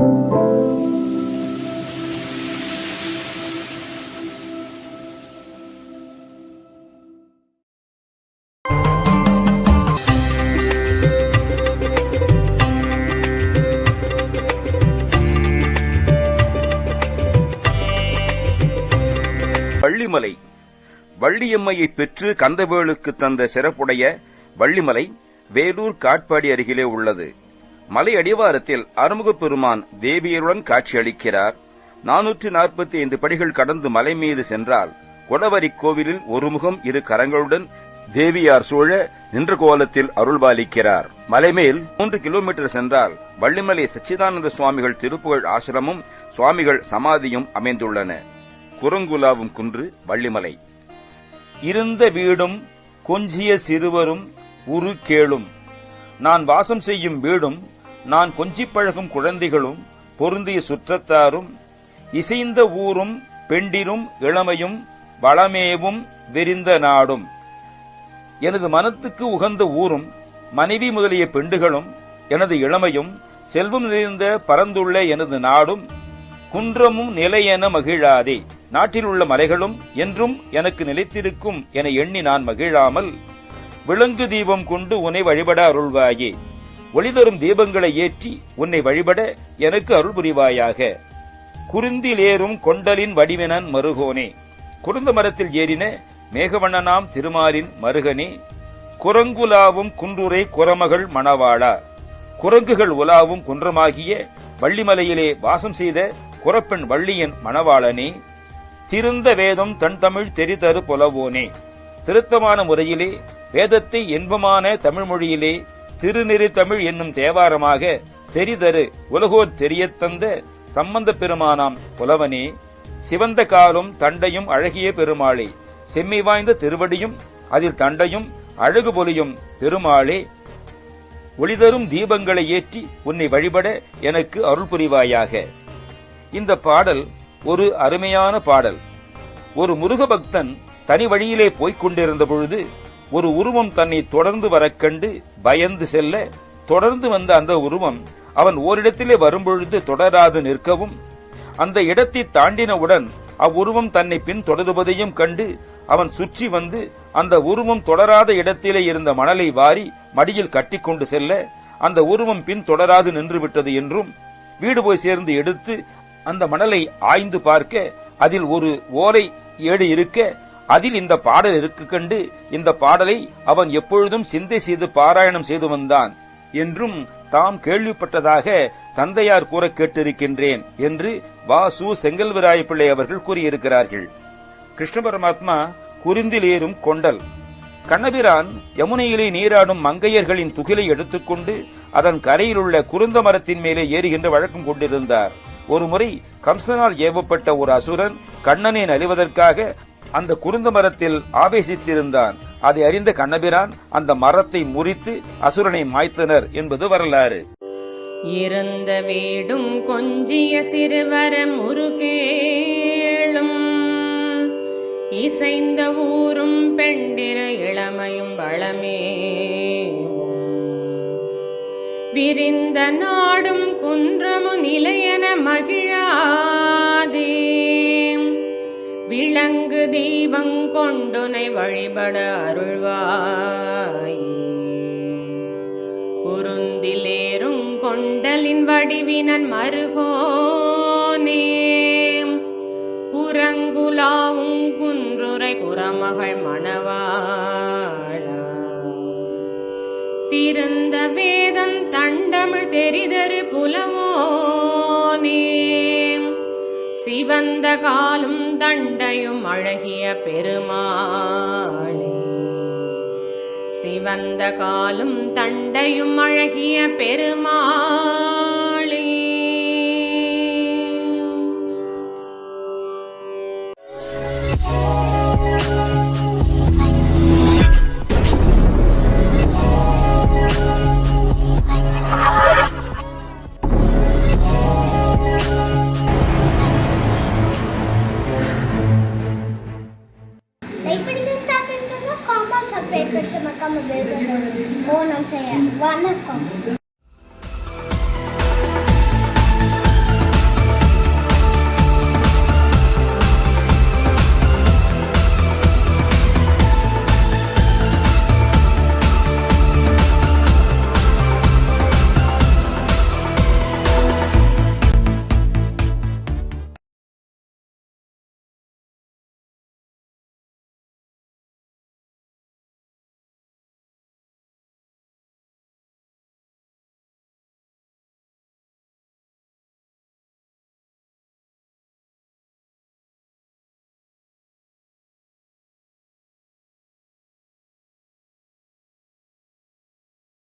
வள்ளிமலை. வள்ளியம்மையை பெற்று கந்தவேலுக்கு தந்த சிறப்புடைய வள்ளிமலை வேலூர் காட்பாடி அருகிலே உள்ளது. மலை அடிவாரத்தில் அறுமுகப் பெருமான் தேவியருடன் காட்சியளிக்கிறார். நானூற்று நாற்பத்தி ஐந்து படிகள் கடந்து மலை மீது சென்றால் கொடவரி கோவிலில் ஒரு முகம் இரு கரங்களுடன் தேவியார் சூழ நின்ற கோலத்தில் அருள்பாலிக்கிறார். மலைமேல் மூன்று கிலோமீட்டர் சென்றால் வள்ளிமலை சச்சிதானந்த சுவாமிகள் திருப்புகழ் ஆசிரமும் சுவாமிகள் சமாதியும் அமைந்துள்ளன. குரங்குலாவும் குன்று வள்ளிமலை. இருந்த வீடும் கொஞ்சிய சிறுவரும் உரு கேளும் நான் வாசம் செய்யும் வீடும் நான் கொஞ்சிப் பழகும் குழந்தைகளும் பொருந்திய சுற்றத்தாரும் இசைந்த ஊரும் பெண்டிரும் இளமையும் வளமேவும் விரிந்த நாடும். எனது மனத்துக்கு உகந்த ஊரும் மனைவி முதலிய பெண்டுகளும் எனது இளமையும் செல்வம் நிறைந்த பரந்துள்ள எனது நாடும் குன்றமும் நிலையென மகிழாதே. நாட்டில் உள்ள மலைகளும் என்றும் எனக்கு நிலைத்திருக்கும் என எண்ணி நான் மகிழாமல் விலங்கு தீபம் கொண்டு உனை வழிபட அருள்வாயே. ஒளிதரும் தீபங்களை ஏற்றி உன்னை வழிபட எனக்கு அருள் புரிவாயாக. குருந்திலேறும் கொண்டலின் வடிவினன் மருகோனே. குருந்த மரத்தில் ஏறின மேகவண்ணனாம் திருமாலின் மருகனே. குரங்குலாவும் குன்றுரை குரமகள் மணவாளா. குரங்குகள் உலாவும் குன்றமாகிய வள்ளிமலையிலே வாசம் செய்த குரப்பெண் வள்ளியன் மணவாளனே. திருந்த வேதம் தன் தமிழ் தெரிதரு புலவோனே. திருத்தமான முறையிலே வேதத்தை இன்பமான தமிழ் மொழியிலே திருநெறி தமிழ் என்னும் தேவாரமாக தெரிதரு உலகோர் தெரியத் தந்த சம்பந்த பெருமானாம் புலவனே சிவந்த காலும் தண்டையும் அழகிய பெருமாளே செம்மி வாய்ந்த திருவடியும் அதில் தண்டையும் அழகு பொலியும் பெருமாளே ஒளிதரும் தீபங்களை ஏற்றி உன்னை வழிபட எனக்கு அருள் புரிவாயாக. இந்த பாடல் ஒரு அருமையான பாடல். ஒரு முருகபக்தன் தனி வழியிலே போய்க் கொண்டிருந்த பொழுது ஒரு உருவம் தன்னை தொடர்ந்து வரக் கண்டு பயந்து செல்ல தொடர்ந்து வந்த அந்த உருவம் அவன் ஓரிடத்திலே வரும்பொழுது தொடராது நிற்கவும் அந்த இடத்தை தாண்டினவுடன் அவ்வுருவம் தன்னை பின் தொடருவதையும் கண்டு அவன் சுற்றி வந்து அந்த உருவம் தொடராத இடத்திலே இருந்த மணலை வாரி மடியில் கட்டிக்கொண்டு செல்ல அந்த உருவம் பின் தொடராது நின்றுவிட்டது என்றும் வீடு போய் சேர்ந்து எடுத்து அந்த மணலை ஆய்ந்து பார்க்க அதில் ஒரு ஓலை ஏடு இருக்க அதில் இந்த பாடல் இருக்கு கண்டு இந்த பாடலை அவன் எப்பொழுதும் சிந்தை செய்து பாராயணம் செய்து வந்தான் என்றும் தாம் கேள்விப்பட்டதாக தந்தையார் கூற கேட்டிருக்கின்றேன் என்று வா சு செங்கல்வராய பிள்ளை அவர்கள் கூறியிருக்கிறார்கள். கிருஷ்ண பரமாத்மா குறிந்தில் ஏறும் கொண்டல். கண்ணபிரான் யமுனையிலே நீராடும் மங்கையர்களின் துகிலை எடுத்துக்கொண்டு அதன் கரையில் உள்ள குருந்த மரத்தின் மேலே ஏறுகின்ற வழக்கம் கொண்டிருந்தார். ஒருமுறை கம்சனால் ஏவப்பட்ட ஒரு அசுரன் கண்ணனை நலிவதற்காக அந்த குருந்த மரத்தில் ஆவேசித்திருந்தான். அதை அறிந்த கண்ணபிரான் அந்த மரத்தை முறித்து அசுரனை மாய்த்தனர் என்பது வரலாறு. இறந்த வீடும் கொஞ்சிய சிறுவரம் முருகேளும். இசைந்த ஊரும் பெண்டிர இளமையும் வளமே. விரிந்த நாடும் குன்றமு நிலையன மகிழாதே. இளங்கு தீபங் கொண்டுனை வழிபட அருள்வாய். குருந்திலேறும் கொண்டலின் வடிவினன் மருகோனே. புறங்குலாவும் குன்றுரை குரமகள் மணவாளா. திருந்த வேதம் தண்டமிழ் தெரிதரு புலவோ வந்த காலும் தண்டையும் அழகிய பெருமாளே. சிவந்த காலும் தண்டையும் அழகிய பெருமாள். Xe 玩那个